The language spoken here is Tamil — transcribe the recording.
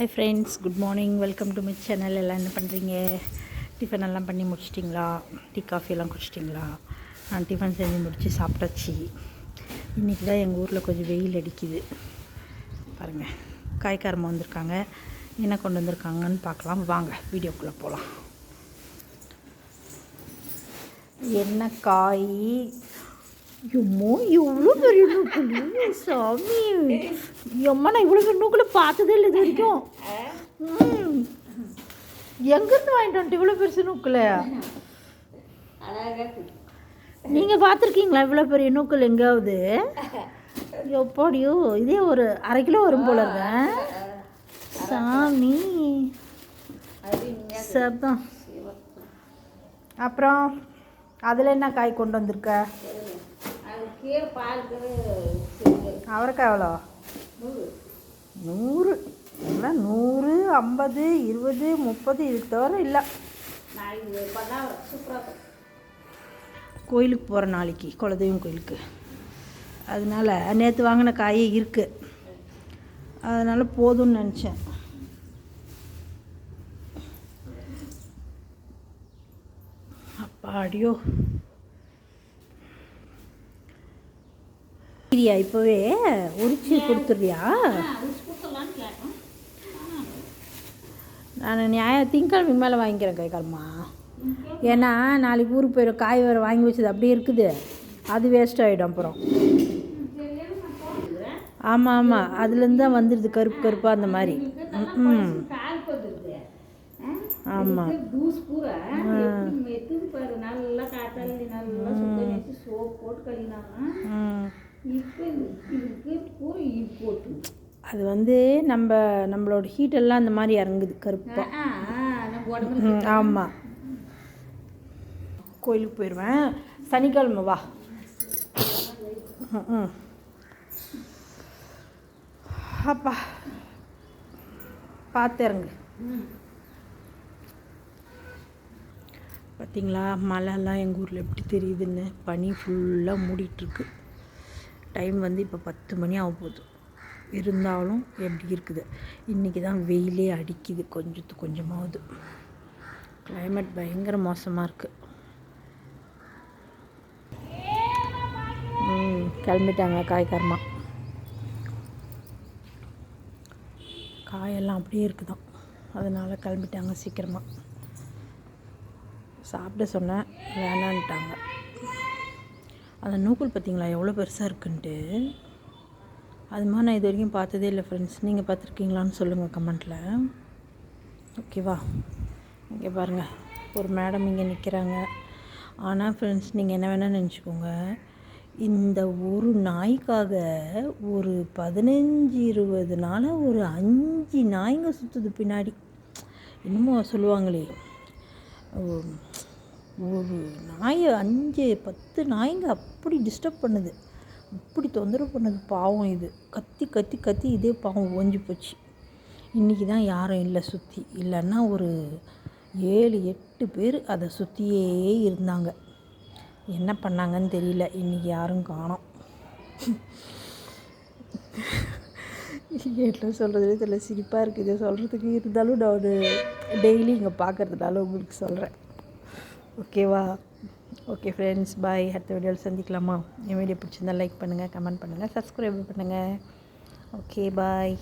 Hi friends good morning welcome to my channel எல்லாம் என்ன பண்ணுறீங்க டிஃபன் எல்லாம் பண்ணி முடிச்சிட்டிங்களா? டீ காஃபியெல்லாம் குடிச்சிட்டிங்களா? நான் டிஃபன் செஞ்சு முடித்து சாப்பிட்டாச்சு. இன்றைக்கி தான் எங்கள் ஊரில் கொஞ்சம் வெயில் அடிக்குது. பாருங்கள் காய்க்காரமாக வந்திருக்காங்க. என்ன கொண்டு வந்திருக்காங்கன்னு பார்க்கலாம். வாங்க வீடியோக்குள்ளே போகலாம் என்ன காய்? எம்மோ இவ்வளோ பெரிய நூக்குல சாமி. எம்மா நான் இவ்வளோ பெரிய நூக்குல பார்த்ததே இல்லை இது வரைக்கும். எங்கேருந்து வாங்கிட்டு வந்துட்டு இவ்வளோ பெருசு நூக்குல நீங்கள் பார்த்துருக்கீங்களா இவ்வளோ பெரிய நூக்கல் எங்கேயாவது எப்படியோ இதே ஒரு அரை கிலோ வரும் போல இருக்க. சாமி. சப்தான் அப்புறம் அதில் என்ன காய் கொண்டு வந்திருக்க? அவரைக்காய் எவ்வளோ? நூறு. எல்லாம் நூறு ஐம்பது இருபது முப்பது இதுக்கு தவிர இல்லை. கோயிலுக்கு போகிற நாளைக்கு குலதெய்வம் கோயிலுக்கு. அதனால் நேற்று வாங்கின காயே இருக்குது அதனால் போதும்னு நினச்சேன். அப்பாடியோ சரியா இப்போவே உரிச்சு கொடுத்துட்றியா? நான் நியாய திங்கக்கிழமை மேலே வாங்கிக்கிறேன் கைக்காலமா ஏன்னா நாளைக்கு ஊருக்கு போயிடும் காய் வேறு வாங்கி வச்சது அப்படியே இருக்குது. அது வேஸ்ட் ஆகிடும் அப்புறம். ஆமாம் ஆமாம் அதுலேருந்து தான் வந்துடுது கருப்பு கருப்பாக அந்த மாதிரி. ம் ஆமாம் நல்லா காத்தால நல்லா சுத்தம் வச்சு சோப் போட்டு கழுவினாங்க அது வந்து நம்ம நம்மளோட ஹீட்டெல்லாம் அந்த மாதிரி இறங்குது கருப்பாக ஆமாம் கோயிலுக்கு போயிடுவேன் சனிக்கிழமை வா. ம், அப்பா பார்த்து இறங்கு. பார்த்தீங்களா மழைலாம் எங்கள் ஊரில் எப்படி தெரியுதுன்னு? பனி ஃபுல்லாக மூடிட்டுருக்கு டைம் வந்து இப்போ பத்து மணி ஆக போகுது. இருந்தாலும் எப்படி இருக்குது? இன்றைக்கி தான் வெயிலே அடிக்குது. கொஞ்சத்து கொஞ்சமாவது. கிளைமேட் பயங்கர மோசமாக இருக்குது ம் கிளம்பிட்டாங்க காய்கரமா காயெல்லாம் அப்படியே இருக்குதான். அதனால் கிளம்பிட்டாங்க சீக்கிரமாக சாப்பிட சொன்னேன் வேணான்ட்டாங்க. அந்த நூக்கல் பார்த்தீங்களா? எவ்வளோ பெருசாக இருக்குன்ட்டு. அது மாதிரி நான் இது வரைக்கும் பார்த்ததே இல்லை ஃப்ரெண்ட்ஸ் நீங்கள் பார்த்துருக்கீங்களான்னு சொல்லுங்கள் கமெண்ட்டில் ஓகேவா இங்கே பாருங்கள் ஒரு மேடம் இங்கே நிற்கிறாங்க ஆனால் ஃப்ரெண்ட்ஸ் நீங்கள் என்ன வேணால் நினச்சிக்கோங்க. இந்த ஒரு நாய்க்காக ஒரு பதினஞ்சு இருபது நாளாக ஒரு அஞ்சு நாய்ங்க சுற்றுது பின்னாடி. என்னமோ சொல்லுவாங்களே. ஓ- ஒரு நாயை அஞ்சு பத்து நாய்ங்க அப்படி டிஸ்டர்ப் பண்ணுது. இப்படி தொந்தரவு பண்ணுது பாவம் இது. கத்தி கத்தி கத்தி இதே பாவம் ஓஞ்சி போச்சு. இன்றைக்கி தான் யாரும் இல்லை சுற்றி இல்லைன்னா ஒரு ஏழு எட்டு பேர் அதை சுற்றியே இருந்தாங்க. என்ன பண்ணாங்கன்னு தெரியல. இன்றைக்கி யாரும் காணோம். என்ன சொல்கிறதுனே தெரியல. சிரிப்பாக இருக்குது இதை சொல்கிறதுக்கு இருந்தாலும் நான் ஒரு டெய்லி இங்கே பார்க்குறதுனால உங்களுக்கு சொல்கிறேன் ஓகேவா ஓகே ஃப்ரெண்ட்ஸ் பாய் அடுத்த வீடியோவில் சந்திக்கலாமா என் வீடியோ பிடிச்சிருந்தா லைக் பண்ணுங்கள் கமெண்ட் பண்ணுங்கள் சப்ஸ்கிரைப் பண்ணுங்கள் ஓகே பாய்